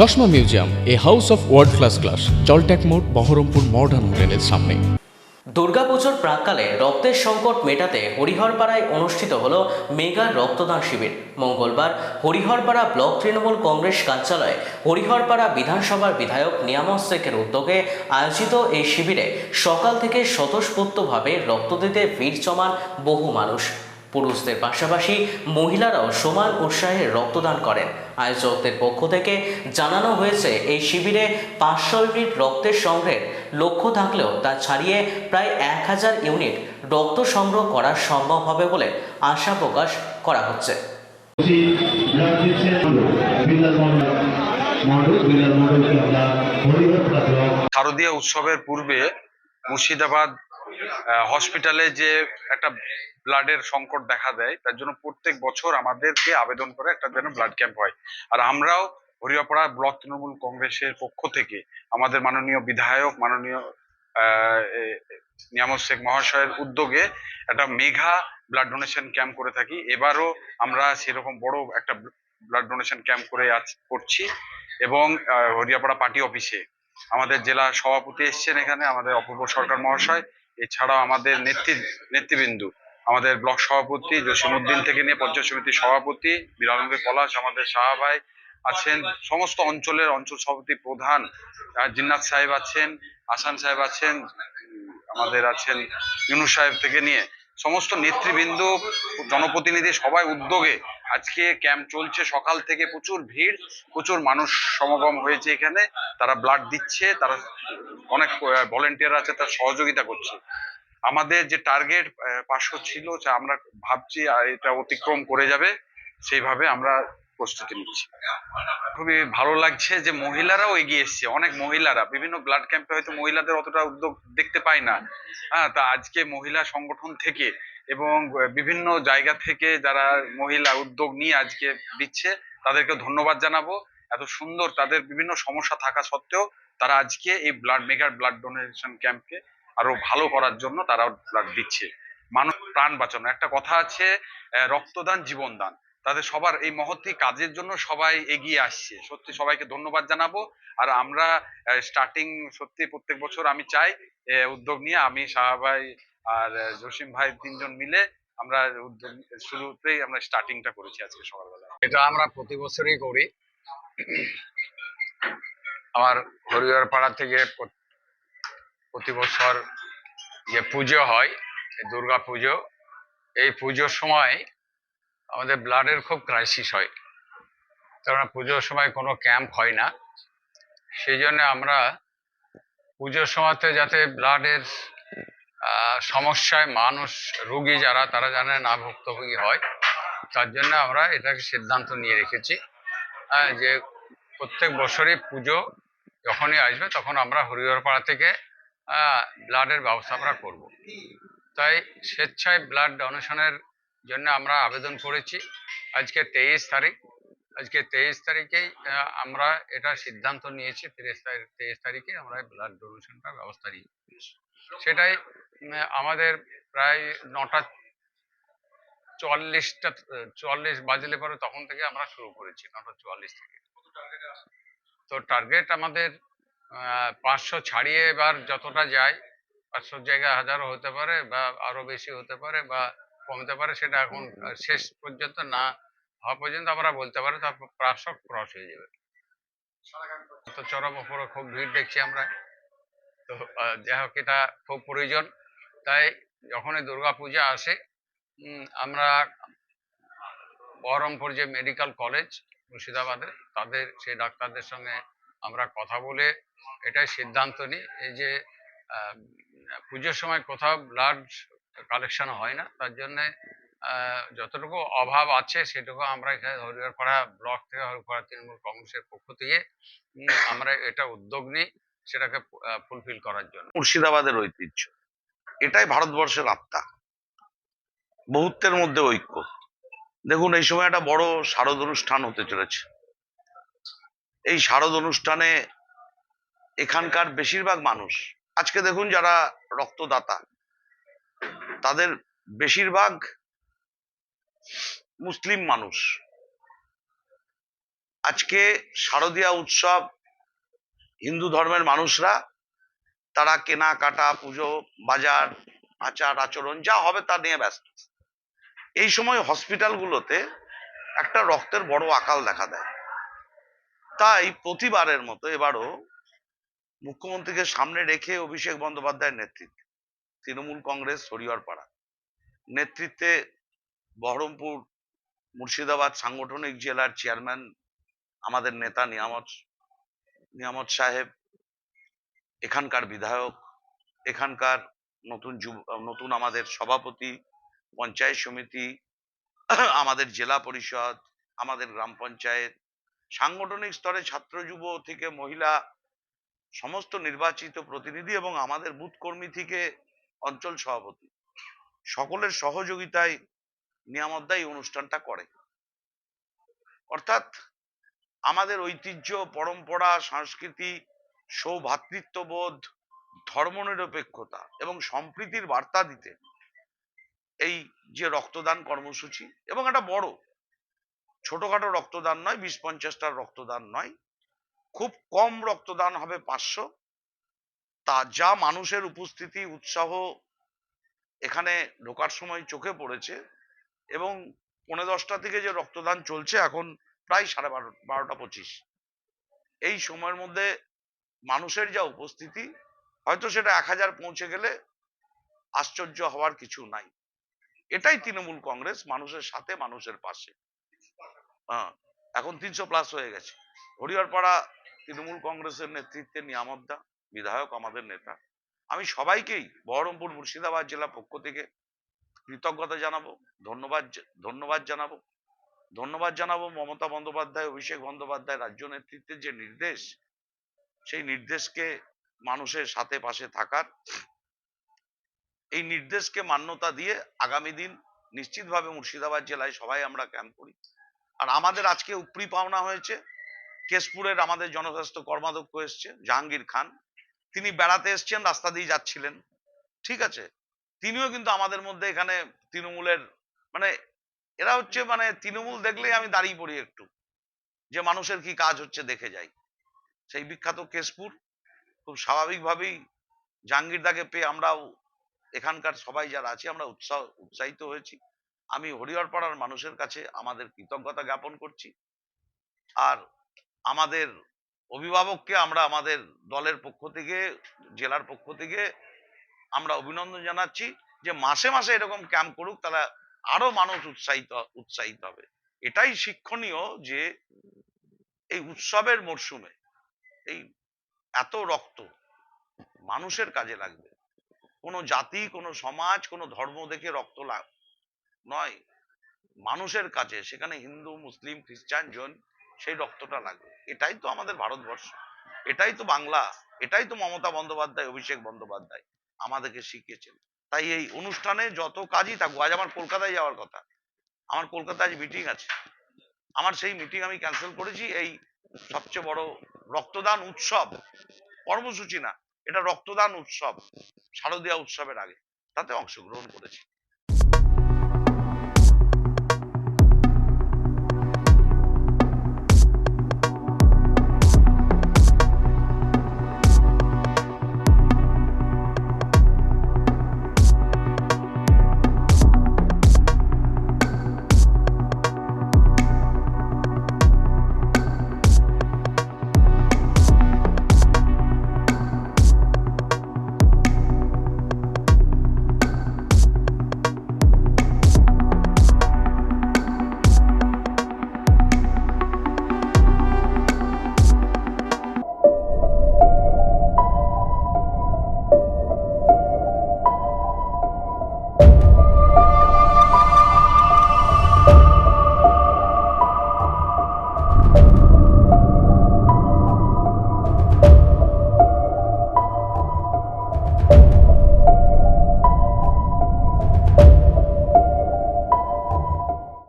চশমা museum, a house of world class class জলট্যাক মোড়, Baharampur modern হোটেলের সামনে। দুর্গাপুজোর প্রাককালে রক্তের সংকট মেটাতে হরিহরপাড়ায় অনুষ্ঠিত হল মেগা রক্তদান শিবির। মঙ্গলবার হরিহরপাড়া ব্লক তৃণমূল কংগ্রেস কার্যালয়ে হরিহরপাড়া বিধানসভার বিধায়ক নিয়ামত শেখের উদ্যোগে আয়োজিত এই শিবিরে সকাল থেকে স্বতঃস্ফূর্তভাবে রক্ত দিতে ভিড় জমান বহু মানুষ। পুরুষদের পাশাপাশি মহিলারাও সমান উৎসাহে রক্তদান করেন। আয়োজকদের পক্ষ থেকে জানানো হয়েছে, এই শিবিরে পাঁচশো ইউনিট রক্তের সংগ্রহের লক্ষ্য থাকলেও তা ছাড়িয়ে প্রায় এক হাজার ইউনিট রক্ত সংগ্রহ করা সম্ভব হবে বলে আশা প্রকাশ করা হচ্ছে। শারদীয় উৎসবের পূর্বে মুর্শিদাবাদ হসপিটালে যে একটা ব্লাডের সংকট দেখা দেয়, তার জন্য প্রত্যেক বছর আমাদেরকে আবেদন করে একটা যেন ব্লাড ক্যাম্প হয়। আর আমরাও হরিয়াপাড়া ব্লক তৃণমূল কংগ্রেসের পক্ষ থেকে আমাদের মাননীয় বিধায়ক, মাননীয় নিয়ামত শেখ মহাশয়ের উদ্যোগে একটা মেঘা ব্লাড ডোনেশন ক্যাম্প করে থাকি। এবারও আমরা সেরকম বড় একটা ব্লাড ডোনেশন ক্যাম্প করে করছি এবং হরিয়াপাড়া পার্টি অফিসে আমাদের জেলা সভাপতি এসছেন এখানে, আমাদের অপূর্ব সরকার মহাশয়, এছাড়াও আমাদের নেতৃ, নেতৃবৃন্দু। আমাদের ব্লক সভাপতি জসিমউদ্দিন থেকে নিয়ে পঞ্চায়েত সমিতির সভাপতি বিরানব্বই পলাশ, আমাদের সাহাভাই আছেন, সমস্ত অঞ্চলের অঞ্চল সভাপতি প্রধান জিন্নাত সাহেব আছেন, আসান সাহেব আছেন, আমাদের আছেন ইউনুস সাহেব থেকে নিয়ে সমস্ত নেতৃবৃন্দ, জনপ্রতিনিধি সবাই উদ্যোগে আজকে ক্যাম্প চলছে। সকাল থেকে প্রচুর ভিড়, প্রচুর মানুষ সমাগম হয়েছে এখানে। তারা ব্লাড দিচ্ছে, তারা অনেক ভলেন্টিয়ার আছে, তারা সহযোগিতা করছে। আমাদের যে টার্গেট পাঁচশো ছিল, যা আমরা ভাবছি এটা অতিক্রম করে যাবে, সেইভাবে আমরা প্রস্তুতি নিচ্ছি। খুবই ভালো লাগছে যে মহিলারাও এগিয়ে এসছে, অনেক মহিলারা। বিভিন্ন ব্লাড ক্যাম্পে হয়তো মহিলাদের অতটা উদ্যোগ দেখতে পাই না। হ্যাঁ তা আজকে মহিলা সংগঠন থেকে এবং বিভিন্ন জায়গা থেকে যারা মহিলা উদ্যোগ নিয়ে আজকে দিচ্ছে তাদেরকে ধন্যবাদ জানাব। এত সুন্দর তাদের বিভিন্ন সমস্যা থাকা সত্ত্বেও তারা আজকে এই ব্লাড মেগার ব্লাড ডোনেশন ক্যাম্পকে আরও ভালো করার জন্য তারা ব্লাড দিচ্ছে। মানুষ প্রাণ বাঁচানো। একটা কথা আছে রক্তদান জীবনদান তাদের সবার এই মহৎই কাজের জন্য সবাই এগিয়ে আসছে। সত্যি সবাইকে ধন্যবাদ জানাব। আর আমরা স্টার্টিং সত্যি প্রত্যেক বছর আমি চাই উদ্যোগ নিয়ে আমি সাহাবাই আর জসিম ভাই তিনজন মিলে আমরা উদ্যোগ, শুরুতেই আমরা স্টার্টিংটা করেছি আজকে সকালবেলা। এটা আমরা প্রতি বছরই করি। আমার হরিহর পাড়া থেকে প্রতি বছর যে পুজো হয় দুর্গা পুজো, এই পুজোর সময় আমাদের ব্লাডের খুব ক্রাইসিস হয়। কারণ পুজোর সময় কোনো ক্যাম্প হয় না। সেই জন্য আমরা পুজোর সময়তে যাতে ব্লাডের সমস্যায় মানুষ, রুগী যারা, তারা জানে না ভুক্তভোগী হয়, তার জন্য আমরা এটাকে সিদ্ধান্ত নিয়ে রেখেছি। যে প্রত্যেক বছরই পুজো যখনই আসবে, তখন আমরা হরিহরপাড়া থেকে ব্লাডের ব্যবস্থা আমরা করব। তাই স্বেচ্ছায় ব্লাড ডোনেশনের জন্য আমরা আবেদন করেছি। আজকে তেইশ তারিখ। আজকে তেইশ তারিখেই আমরা এটা সিদ্ধান্ত নিয়েছি। তিরিশ তারিখ, তেইশ তারিখে আমরা ব্লাড ডোনেশনটার ব্যবস্থা নিই। সেটাই আমাদের প্রায় নটা চুয়াল্লিশটা চুয়াল্লিশ বাজলে পরে তখন থেকে আমরা শুরু করেছি, নটা চুয়াল্লিশ থেকে। তো টার্গেট আমাদের পাঁচশো ছাড়িয়ে এবার যতটা যায় পাঁচশোর জায়গায় হাজারও হতে পারে বা আরও বেশি হতে পারে বা কমতে পারে, সেটা এখন শেষ পর্যন্ত না হওয়া পর্যন্ত আমরা বলতে পারি, তারপর পাঁচশো ক্রস হয়ে যাবে। তো চরম ওপরে খুব ভিড় দেখছি আমরা। তো যাই হোক, এটা খুব প্রয়োজন। তাই যখনই দুর্গা পূজা আসে আমরা বহরমপুর যে মেডিকেল কলেজ মুর্শিদাবাদে, তাদের সেই ডাক্তারদের সঙ্গে আমরা কথা বলে এটাই সিদ্ধান্ত নিই। এই যে পুজোর সময় কোথাও ব্লাড কালেকশন হয় না। তার জন্যে যতটুকু অভাব আছে সেটুকু আমরা এখানে হরিহরপাড়া ব্লক থেকে হরিহরপাড়া তৃণমূল কংগ্রেসের পক্ষ থেকে আমরা এটা উদ্যোগ নিই সেটাকে ফুলফিল করার জন্য। মুর্শিদাবাদের ঐতিহ্য। এটাই ভারতবর্ষের আত্মা। বহুত্বের মধ্যে ঐক্য। দেখুন, এই সময় একটা বড় শারদ অনুষ্ঠান হতে চলেছে। এই শারদ অনুষ্ঠানে এখানকার বেশিরভাগ মানুষ, আজকে দেখুন যারা রক্তদাতা, তাদের বেশিরভাগ মুসলিম মানুষ। আজকে শারদীয়া উৎসব, হিন্দু ধর্মের মানুষরা, তারা কেনাকাটা, পুজো, বাজার, আচার, আচরণ, যা হবে তা নিয়ে ব্যস্ত। এই সময় হসপিটালগুলোতে একটা রক্তের বড় আকাল দেখা দেয়। তাই প্রতিবারের মতো এবারও মুখ্যমন্ত্রীকে সামনে রেখে অভিষেক বন্দ্যোপাধ্যায়ের নেতৃত্বে তৃণমূল কংগ্রেস হরিহরপাড়া নেতৃত্বে বহরমপুর মুর্শিদাবাদ সাংগঠনিক জেলার চেয়ারম্যান আমাদের নেতা নিয়ামত নিয়ামত সাহেব, এখানকার বিধায়ক, এখানকার নতুন যুব, নতুন আমাদের সভাপতি, পঞ্চায়েত সমিতি, আমাদের জেলা পরিষদ, আমাদের গ্রাম পঞ্চায়েত সাংগঠনিক স্তরে ছাত্র, যুব থেকে মহিলা, সমস্ত নির্বাচিত প্রতিনিধি এবং আমাদের বুথ কর্মী থেকে অঞ্চল সভাপতি, সকলের সহযোগিতায় নিয়ামতদা এই অনুষ্ঠানটা করে। অর্থাৎ আমাদের ঐতিহ্য, পরম্পরা, সংস্কৃতি সৌভ্রাতৃত্ববোধ ধর্মনিরপেক্ষতা এবং সম্প্রীতির বার্তা দিতে এই যে রক্তদান কর্মসূচি এবং একটা বড় ছোটখাটো রক্তদান নয়, বিশ পঞ্চাশটার রক্তদান নয়। খুব কম রক্তদান হবে পাঁচশো। তা যা মানুষের উপস্থিতি, উৎসাহ এখানে ঢোকার সময় চোখে পড়েছে এবং পনেরো দশটা থেকে যে রক্তদান চলছে এখন প্রায় সাড়ে বারো, বারোটা পঁচিশ। এই সময়ের মধ্যে মানুষের যা উপস্থিতি, হয়তো সেটা এক হাজার পৌঁছে গেলে আশ্চর্য হওয়ার কিছু নাই। এটাই তৃণমূল কংগ্রেস, মানুষের সাথে, মানুষের পাশে। এখন তিনশো প্লাস হয়ে গেছে। হরিহরপাড়া তৃণমূল কংগ্রেসের নেতৃত্বে নিয়ামতদা, বিধায়ক আমাদের নেতা। আমি সবাইকেই বহরমপুর মুর্শিদাবাদ জেলা পক্ষ থেকে কৃতজ্ঞতা জানাব, ধন্যবাদ ধন্যবাদ জানাব। ধন্যবাদ জানাব মমতা বন্দ্যোপাধ্যায়, অভিষেক বন্দ্যোপাধ্যায় রাজ্য নেতৃত্বের যে নির্দেশ, সেই নির্দেশকে মানুষের সাথে পাশে থাকার। এই নির্দেশকে মান্যতা দিয়ে আগামী দিন নিশ্চিতভাবে মুর্শিদাবাদ জেলায় সবাই আমরা ক্যাম্প করি। আর আমাদের আজকে উপরি পাওনা হয়েছে। কেশপুরের আমাদের জনস্বাস্থ্য কর্মাধ্যক্ষ এসছে, জাহাঙ্গীর খান। তিনি বেড়াতে এসছেন, রাস্তা দিয়ে যাচ্ছিলেন। ঠিক আছে? তিনিও কিন্তু আমাদের মধ্যে এখানে তৃণমূলের মানে এরা হচ্ছে মানে তৃণমূল দেখলেই আমি দাঁড়িয়ে পড়ি একটু, যে মানুষের কি কাজ হচ্ছে দেখে যাই। সেই বিখ্যাত কেশপুর, খুব স্বাভাবিকভাবেই জাহাঙ্গীরদাকে পেয়ে আমরাও এখানকার সবাই যারা আছি, আমরা উৎসাহ, উৎসাহিত হয়েছি। আমি হরিহরপাড়ার মানুষের কাছে আমাদের কৃতজ্ঞতা জ্ঞাপন করছি। আর আমাদের অভিভাবককে আমরা আমাদের দলের পক্ষ থেকে, জেলার পক্ষ থেকে আমরা অভিনন্দন জানাচ্ছি যে মাসে মাসে এরকম ক্যাম্প করুক তারা আরও মানুষ উৎসাহিত উৎসাহিত হবে। এটাই শিক্ষণীয় যে এই উৎসবের মরশুমে এই এত রক্ত মানুষের কাজে লাগবে। কোনো জাতি, কোনো সমাজ, কোনো ধর্ম দেখে রক্ত নয়, মানুষের কাছে, সেখানে হিন্দু, মুসলিম, খ্রিস্টান, জন, সেই রক্তটা লাগবে। এটাই তো আমাদের ভারতবর্ষ। এটাই তো বাংলা। এটাই তো মমতা বন্দ্যোপাধ্যায়, অভিষেক বন্দ্যোপাধ্যায় আমাদেরকে শিখিয়েছেন। তাই এই অনুষ্ঠানে যত কাজই থাকুক, আজ আমার কলকাতায় যাওয়ার কথা। আমার কলকাতায় আজ মিটিং আছে। আমার সেই মিটিং আমি ক্যান্সেল করেছি, এই সবচেয়ে বড় রক্তদান উৎসব। কর্মসূচি না, এটা রক্তদান উৎসব, শারদীয়া উৎসবের আগে। তাতে অংশগ্রহণ করেছি।